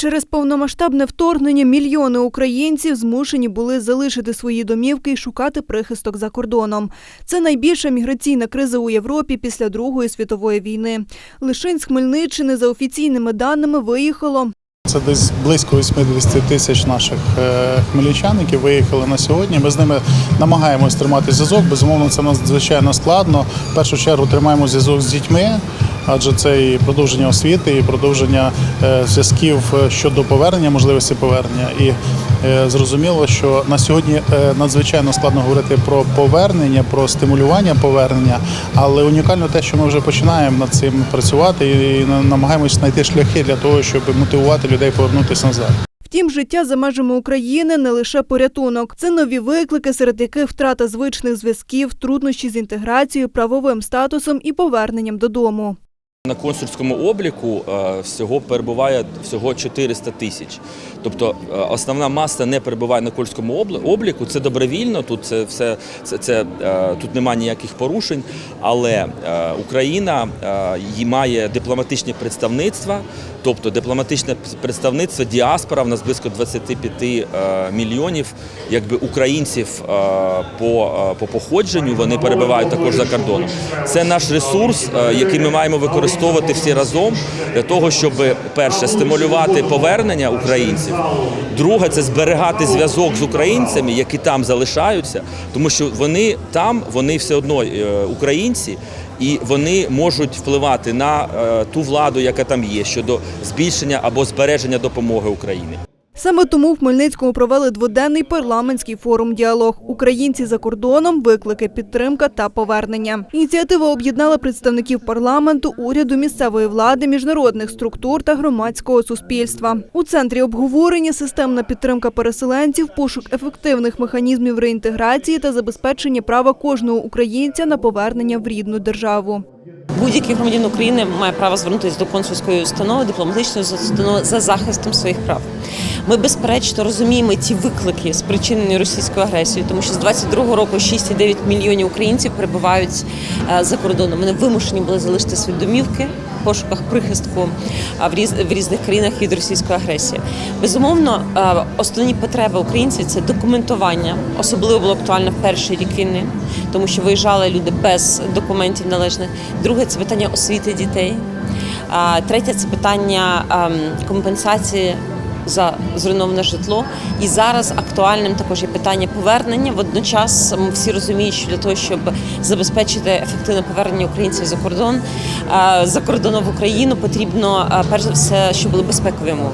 Через повномасштабне вторгнення мільйони українців змушені були залишити свої домівки і шукати прихисток за кордоном. Це найбільша міграційна криза у Європі після Другої світової війни. Лишень з Хмельниччини за офіційними даними виїхало Це десь близько 80 тисяч наших е, хмельничан, які виїхали на сьогодні. Ми з ними намагаємось тримати зв'язок. Безумовно, це надзвичайно складно. В першу чергу тримаємо зв'язок з дітьми, адже це і продовження освіти, і продовження е, зв'язків е, щодо повернення, можливості повернення. І е, зрозуміло, що на сьогодні надзвичайно складно говорити про повернення, про стимулювання повернення, але унікально те, що ми вже починаємо над цим працювати і намагаємось знайти шляхи для того, щоб мотивувати людей повернутися назад. Втім, життя за межами України не лише порятунок. Це нові виклики, серед яких втрата звичних зв'язків, труднощі з інтеграцією, правовим статусом і поверненням додому. На консульському обліку е, всього перебуває всього 400 тисяч. Тобто е, основна маса не перебуває на консульському обліку. Це добровільно. Тут це все це, це е, тут немає ніяких порушень. Але Україна має дипломатичні представництва. Тобто дипломатичне представництво діаспора в нас близько 25 е, мільйонів, якби українців по, по походженню. Вони перебувають також за кордоном. Це наш ресурс, який ми маємо використовувати всі разом для того, щоб перше стимулювати повернення українців. Друге це зберегати зв'язок з українцями, які там залишаються, тому що вони там, вони все одно е, українці. І вони можуть впливати на е, ту владу, яка там є, щодо збільшення або збереження допомоги Україні. Саме тому в Хмельницькому провели дводенний парламентський форум діалог Українці за кордоном, виклики, підтримка та повернення. Ініціатива об'єднала представників парламенту, уряду, місцевої влади, міжнародних структур та громадського суспільства. У центрі обговорення системна підтримка переселенців, пошук ефективних механізмів реінтеграції та забезпечення права кожного українця на повернення в рідну державу. Будь-який громадянин України має право звернутися до консульської установи, дипломатичної установи за захистом своїх прав. Ми безперечно розуміємо ті виклики, спричинені російською агресією, тому що з 22-го року 6,9 мільйонів українців перебувають е, за кордоном. Вони вимушені були залишити свої домівки пошуках прихистку в різ- в різних країнах від російської агресії. Безумовно, основні потреби українців це документування. Особливо було актуально в перший рік війни, тому що виїжджали люди без документів належних. Друге це питання освіти дітей. Третє це питання ем, компенсації за зруйноване житло. І зараз актуальним також є питання повернення. Водночас ми всі розуміють, що для того, щоб забезпечити ефективне повернення українців за кордон е, за кордоном в Україну, потрібно е, перш за все, щоб були безпекові умови.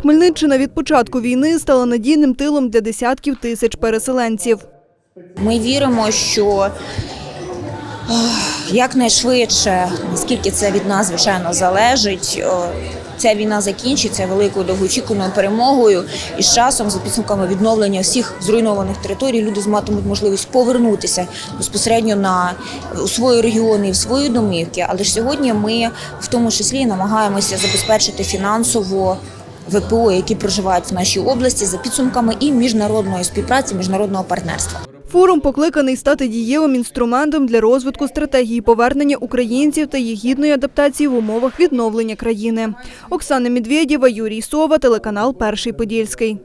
Хмельниччина від початку війни стала надійним тилом для десятків тисяч переселенців. Ми віримо, що якнайшвидше, наскільки це від нас звичайно залежить, ця війна закінчиться великою довгоочікуваною перемогою. І з часом, за підсумками відновлення всіх зруйнованих територій, люди зматимуть можливість повернутися безпосередньо на у свої регіони і в свої домівки. Але ж сьогодні ми в тому числі намагаємося забезпечити фінансово. ВПО, які проживають в нашій області, за підсумками і міжнародної співпраці, міжнародного партнерства. Форум покликаний стати дієвим інструментом для розвитку стратегії повернення українців та їх гідної адаптації в умовах відновлення країни. Оксана Медведєва, Юрій Сова, телеканал Перший Подільський.